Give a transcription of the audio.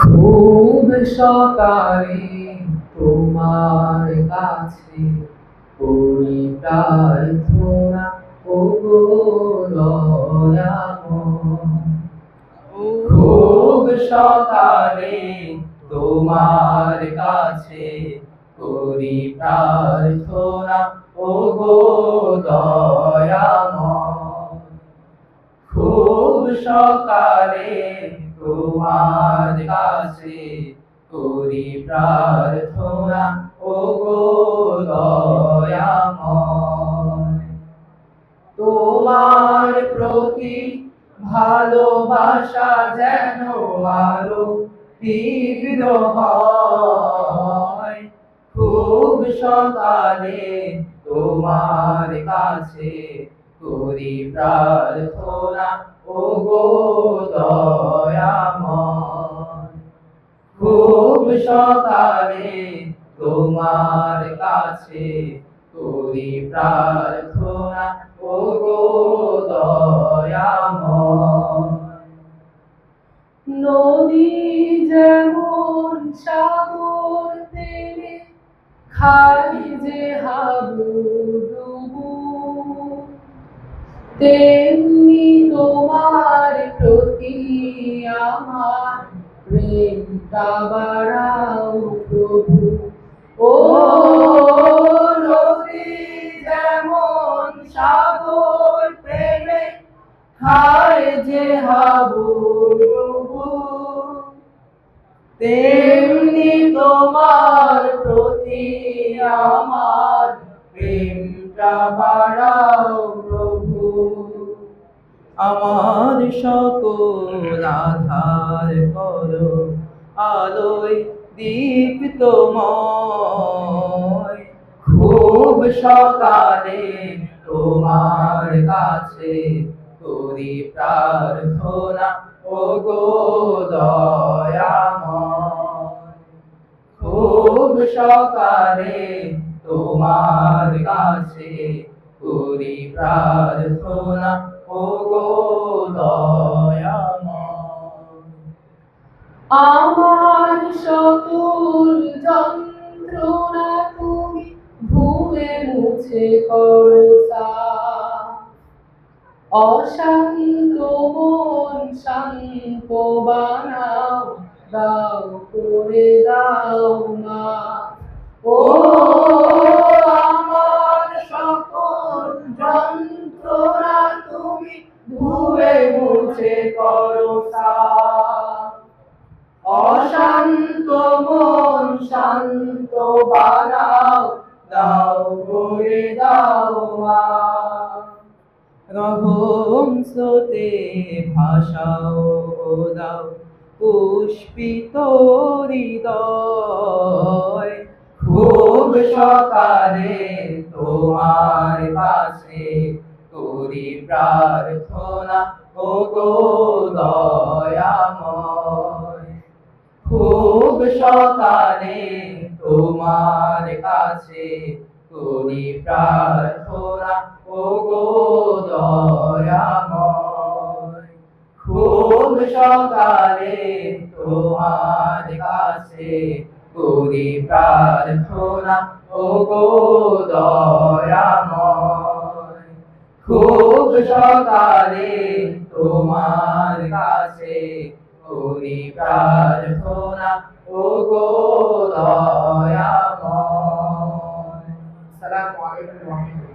খুব সকালে তোমার কাছে করি প্রার্থনা ও গো খুব সকালে তোমার কাছে করি প্রার্থনা ও গো দয়াময়। খুব সকালে তোমার কাছে করি প্রার্থনা ও গো তোমার প্রতি ভালোবাসা যেন আরও তীব্র হয়, খুব সকালে তোমার কাছে করি প্রার্থনা ও গো দয়াময় সকালে তোমার কাছে করি প্রার্থনা ও গো দয়াময়। নদী যেমন সাগর তেলে খাই যে হাবুডুবু তেমনি তোমার প্রতি আমার প্রেমটা বাড়াও প্রভু। ও নদী যেমন সাগর প্রেমে খায় যে হাবুডুবু তেমনি তোমার প্রতি আমার প্রেমটা বাড়াও আমার সকল আধার করো, আলোয় দীপ্তময়। খুব সকালে তোমার কাছে করি প্রার্থনা ও গো খুব সকালে তোমার কাছে করি প্রার্থনা সকল যন্ত্রণা তুমি ভুলে মুছে করো সাফ। অশান্ত মন শান্ত বানাও, দাও করে দাও মা ও আমার সকল যন্ত্রণা তুমি ধুয়ে মুছে করো সাফ। অশান্ত মন শান্ত বানাও, দাও করে দাও রহম স্রোতে ভাষাও দাও পুষ্পিত হৃদয়। খুব সকালে তোমার কাছে করি প্রার্থনা, ও গো দয়াময়। খুব সকালে তোমার কাছে করি প্রার্থনা। ও গো খুব সকালে তোমার কাছে করি প্রার্থনা। ও গো দয়াময় খুব সকালে তোমার কাছে করি প্রার্থনা ও গো দয়াময় সালামু আলাইকুম ওয়া